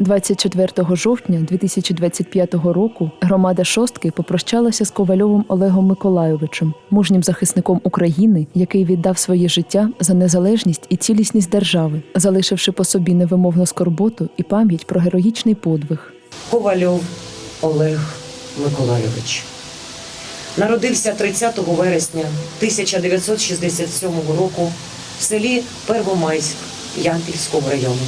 24 жовтня 2025 року громада шостки попрощалася з Ковальовим Олегом Миколайовичем, мужнім захисником України, який віддав своє життя за незалежність і цілісність держави, залишивши по собі невимовну скорботу і пам'ять про героїчний подвиг. Ковальов Олег Миколайович. Народився 30 вересня 1967 року в селі Первомайськ Ямпільського району.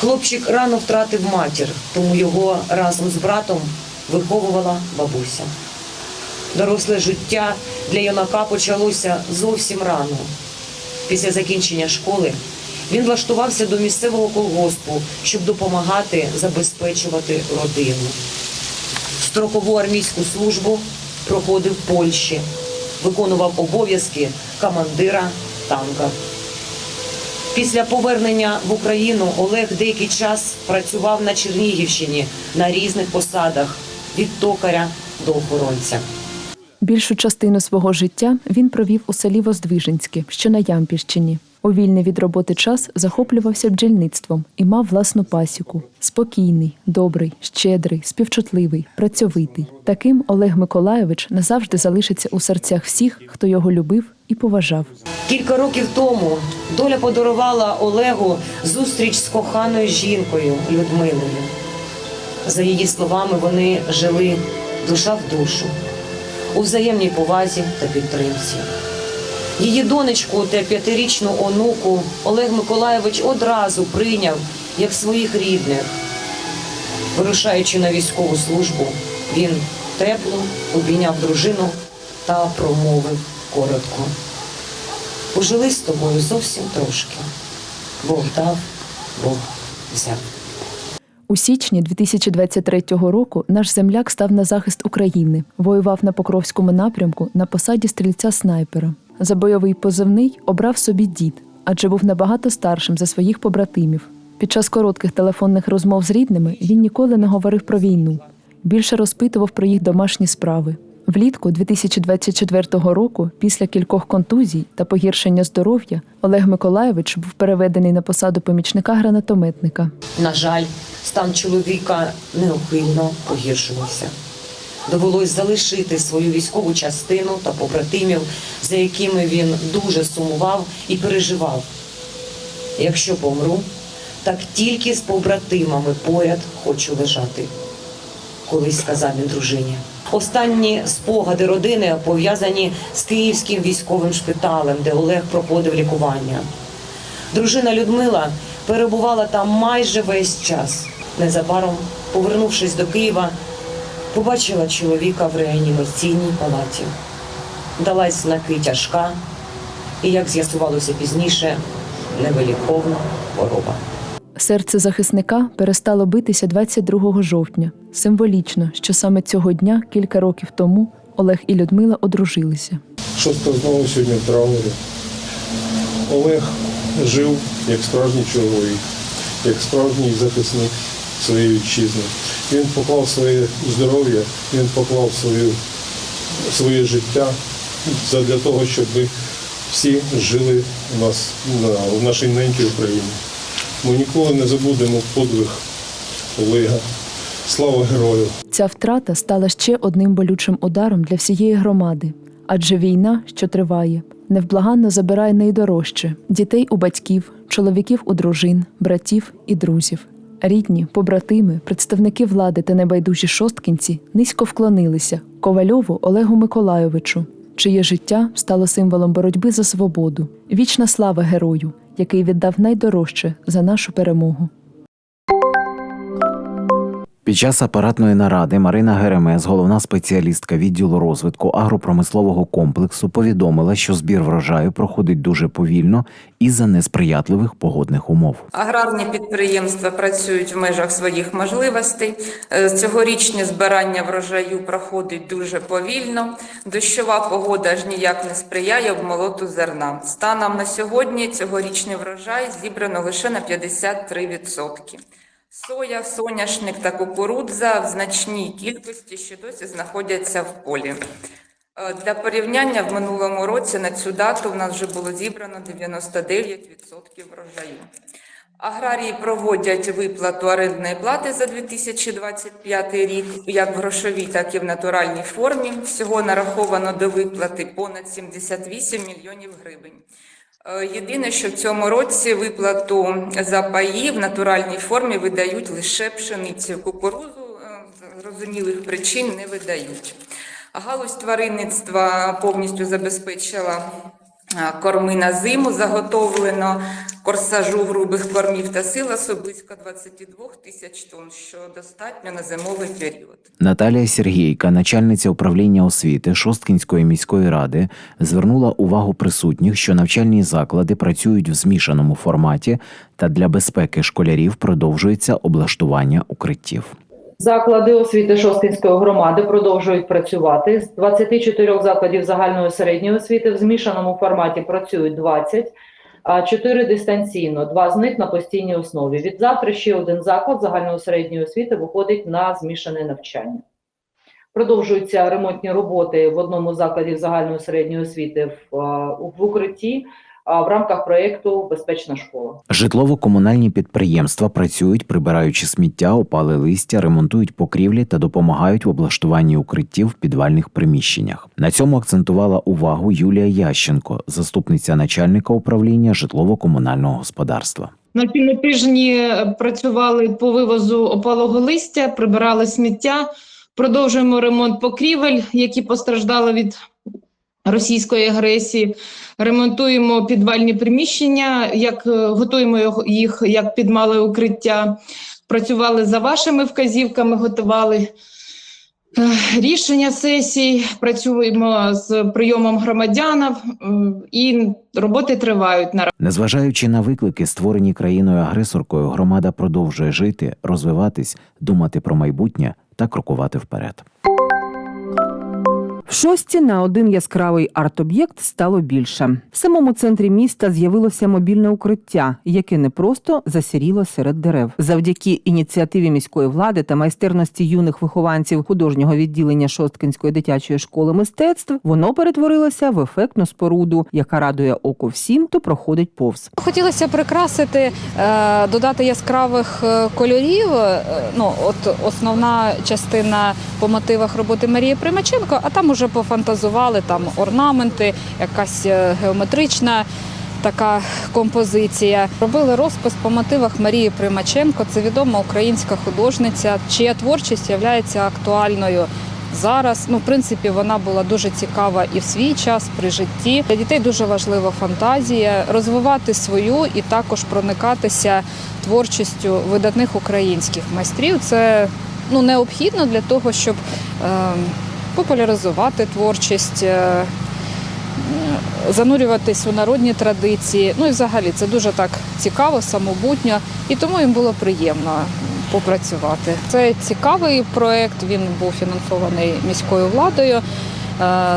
Хлопчик рано втратив матір, тому його разом з братом виховувала бабуся. Доросле життя для юнака почалося зовсім рано. Після закінчення школи він влаштувався до місцевого колгоспу, щоб допомагати забезпечувати родину. Строкову армійську службу проходив в Польщі, виконував обов'язки командира танка. Після повернення в Україну Олег деякий час працював на Чернігівщині на різних посадах від токаря до охоронця. Більшу частину свого життя він провів у селі Воздвиженське, що на Ямпільщині. У вільний від роботи час захоплювався бджільництвом і мав власну пасіку. Спокійний, добрий, щедрий, співчутливий, працьовитий. Таким Олег Миколайович назавжди залишиться у серцях всіх, хто його любив і поважав. Кілька років тому доля подарувала Олегу зустріч з коханою жінкою Людмилою. За її словами, вони жили душа в душу у взаємній повазі та підтримці. Її донечку та п'ятирічну онуку Олег Миколайович одразу прийняв як своїх рідних. Вирушаючи на військову службу, він тепло обійняв дружину та промовив коротко. Пожили з тобою зовсім трошки. Бог дав, Бог взяв. У січні 2023 року наш земляк став на захист України, воював на Покровському напрямку на посаді стрільця снайпера. За бойовий позивний обрав собі дід, адже був набагато старшим за своїх побратимів. Під час коротких телефонних розмов з рідними він ніколи не говорив про війну. Більше розпитував про їх домашні справи. Влітку 2024 року, після кількох контузій та погіршення здоров'я, Олег Миколайович був переведений на посаду помічника гранатометника. На жаль, стан чоловіка неухильно погіршувався. Довелось залишити свою військову частину та побратимів, за якими він дуже сумував і переживав. Якщо помру, так тільки з побратимами поряд хочу лежати, колись сказав він дружині. Останні спогади родини пов'язані з київським військовим шпиталем, де Олег проходив лікування. Дружина Людмила перебувала там майже весь час. Незабаром, повернувшись до Києва, побачила чоловіка в реанімаційній палаті. Далась знаки тяжка і, як з'ясувалося пізніше, невиліковна хвороба. Серце захисника перестало битися 22 жовтня. Символічно, що саме цього дня, кілька років тому, Олег і Людмила одружилися. Шостка знову сьогодні в траурі. Олег жив як справжній чоловік, як справжній захисник своєї вітчизни. Він поклав своє здоров'я, він поклав свою, своє життя для того, щоб ми всі жили у нас на, в нашій ненькій Україні. Ми ніколи не забудемо подвиг Олега. Слава герою! Ця втрата стала ще одним болючим ударом для всієї громади, адже війна, що триває, невблаганно забирає найдорожче дітей у батьків, чоловіків у дружин, братів і друзів. Рідні, побратими, представники влади та небайдужі шосткінці низько вклонилися Ковальову Олегу Миколайовичу, чиє життя стало символом боротьби за свободу. Вічна слава герою, який віддав найдорожче за нашу перемогу. Під час апаратної наради Марина Геремес, головна спеціалістка відділу розвитку агропромислового комплексу, повідомила, що збір врожаю проходить дуже повільно із-за несприятливих погодних умов. Аграрні підприємства працюють в межах своїх можливостей. Е, Цьогорічне збирання врожаю проходить дуже повільно. Дощова погода ж ніяк не сприяє обмолоту зерна. Станом на сьогодні цьогорічний врожай зібрано лише на 53%. Соя, соняшник та кукурудза в значній кількості ще досі знаходяться в полі. Е, Для порівняння в минулому році на цю дату в нас вже було зібрано 99% врожаю. Аграрії проводять виплату орендної плати за 2025 рік як в грошовій, так і в натуральній формі. Всього нараховано до виплати понад 78 мільйонів гривень. Е, Єдине, що в цьому році виплату за паї в натуральній формі видають лише пшеницю. Кукурузу е, з зрозумілих причин не видають. Галузь тваринництва повністю забезпечила корми на зиму, заготовлено корсажу грубих кормів та силасу близько 22 тисяч тонн, що достатньо на зимовий період. Наталія Сергійка, начальниця управління освіти Шосткінської міської ради, звернула увагу присутніх, що навчальні заклади працюють в змішаному форматі, та для безпеки школярів продовжується облаштування укриттів. Заклади освіти Шосткінської громади продовжують працювати. З 24 закладів загальної середньої освіти в змішаному форматі працюють 20, а 4 дистанційно, два з них на постійній основі. Від завтра ще один заклад загальної середньої освіти виходить на змішане навчання. Продовжуються ремонтні роботи в одному з закладів загальної середньої освіти в, в укритті в рамках проєкту Безпечна школа. Житлово-комунальні підприємства працюють, прибираючи сміття, опали листя, ремонтують покрівлі та допомагають в облаштуванні укриттів в підвальних приміщеннях. На цьому акцентувала увагу Юлія Ященко, заступниця начальника управління житлово-комунального господарства. На цьому тижні працювали по вивозу опалого листя, прибирали сміття, продовжуємо ремонт покрівель, які постраждали від російської агресії. Ремонтуємо підвальні приміщення, як е, готуємо їх як під мале укриття. Працювали за вашими вказівками, готували е, рішення сесій, працюємо з прийомом громадян е, і роботи тривають на Незважаючи на виклики, створені країною-агресоркою, громада продовжує жити, розвиватись, думати про майбутнє та крокувати вперед. В шості на один яскравий арт-об'єкт стало більше. В самому центрі міста з'явилося мобільне укриття, яке не просто засіріло серед дерев. Завдяки ініціативі міської влади та майстерності юних вихованців художнього відділення Шосткинської дитячої школи мистецтв воно перетворилося в ефектну споруду, яка радує око всім, хто проходить повз. Хотілося прикрасити, е, додати яскравих е, кольорів. Е, Ну, от основна частина по мотивах роботи Марії Примаченко, а там уже пофантазували там орнаменти, якась е, геометрична. Така композиція. Робили розпис по мотивах Марії Примаченко. Це відома українська художниця, чия творчість є актуальною зараз. Ну, в принципі, вона була дуже цікава і в свій час при житті. Для дітей дуже важлива фантазія, розвивати свою і також проникатися творчістю видатних українських майстрів. Це ну, необхідно для того, щоб е, популяризувати творчість. е, Занурюватись у народні традиції, ну і взагалі це дуже так цікаво, самобутньо, і тому їм було приємно попрацювати. Це цікавий проект. Він був фінансований міською владою,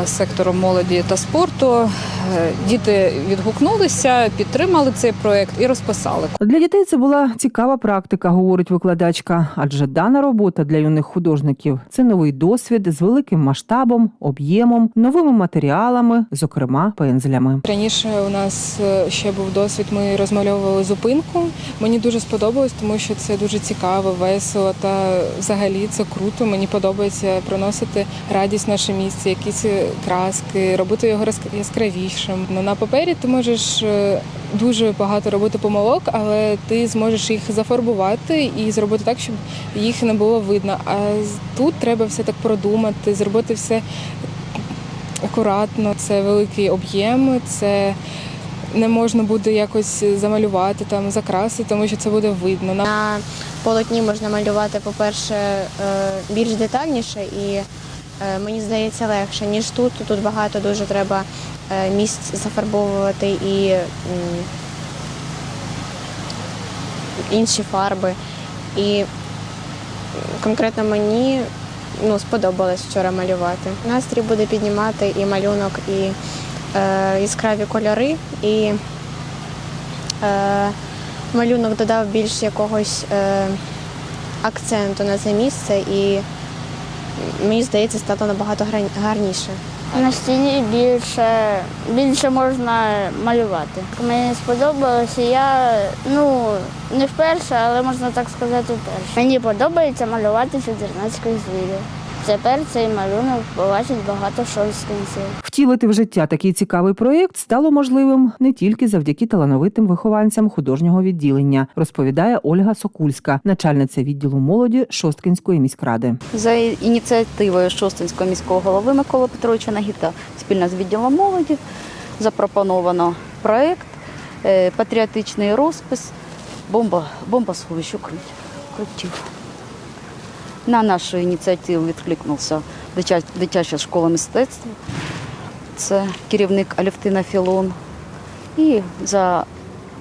сектором молоді та спорту. Е, Діти відгукнулися, підтримали цей проект і розписали. Для дітей це була цікава практика, говорить викладачка. Адже дана робота для юних художників це новий досвід з великим масштабом, об'ємом, новими матеріалами, зокрема пензлями. Раніше у нас е, ще був досвід. Ми розмальовували зупинку. Мені дуже сподобалось, тому що це дуже цікаво, весело та взагалі це круто. Мені подобається приносити радість в наше місце, якісь краски, робити його яскравішим. Ну, на папері ти можеш е, дуже багато робити помилок, але ти зможеш їх зафарбувати і зробити так, щоб їх не було видно. А тут треба все так продумати, зробити все акуратно, це великий об'єм, це не можна буде якось замалювати, там, закрасити, тому що це буде видно. На полотні можна малювати, по-перше, е, більш детальніше і мені здається легше, ніж тут. Тут багато дуже треба е, місць зафарбовувати і інші фарби. І конкретно мені ну, сподобалось вчора малювати. Настрій буде піднімати і малюнок, і е, яскраві кольори, і е, малюнок додав більш якогось е, акценту на це місце, і мені здається, стало набагато гарніше. На стіні більше, більше можна малювати. Мені сподобалося, я ну не вперше, але можна так сказати, вперше. Мені подобається малювати чудернацьких звірів. Тепер цей малюнок побачить багато шосткинців. Втілити в життя такий цікавий проєкт стало можливим не тільки завдяки талановитим вихованцям художнього відділення, розповідає Ольга Сокульська, начальниця відділу молоді Шосткинської міськради. За ініціативою Шостинського міського голови Миколи Петровича Нагіта спільно з відділом молоді запропоновано проект е, патріотичний розпис бомба, бомбосховищ укриттів. На нашу ініціативу відкликнувся дитяча школа мистецтва. Це керівник Алівтина Філон. І за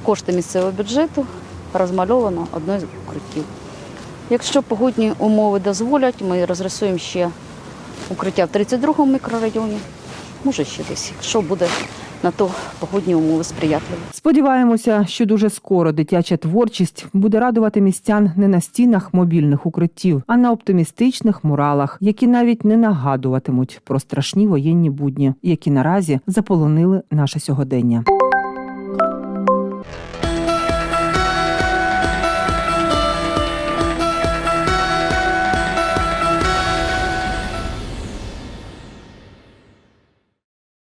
кошти місцевого бюджету розмальовано одне з укриттів. Якщо погодні умови дозволять, ми розрисуємо ще укриття в 32-му мікрорайоні, може ще десь, якщо буде на то погодні умови сприятливі. Сподіваємося, що дуже скоро дитяча творчість буде радувати містян не на стінах мобільних укриттів, а на оптимістичних муралах, які навіть не нагадуватимуть про страшні воєнні будні, які наразі заполонили наше сьогодення.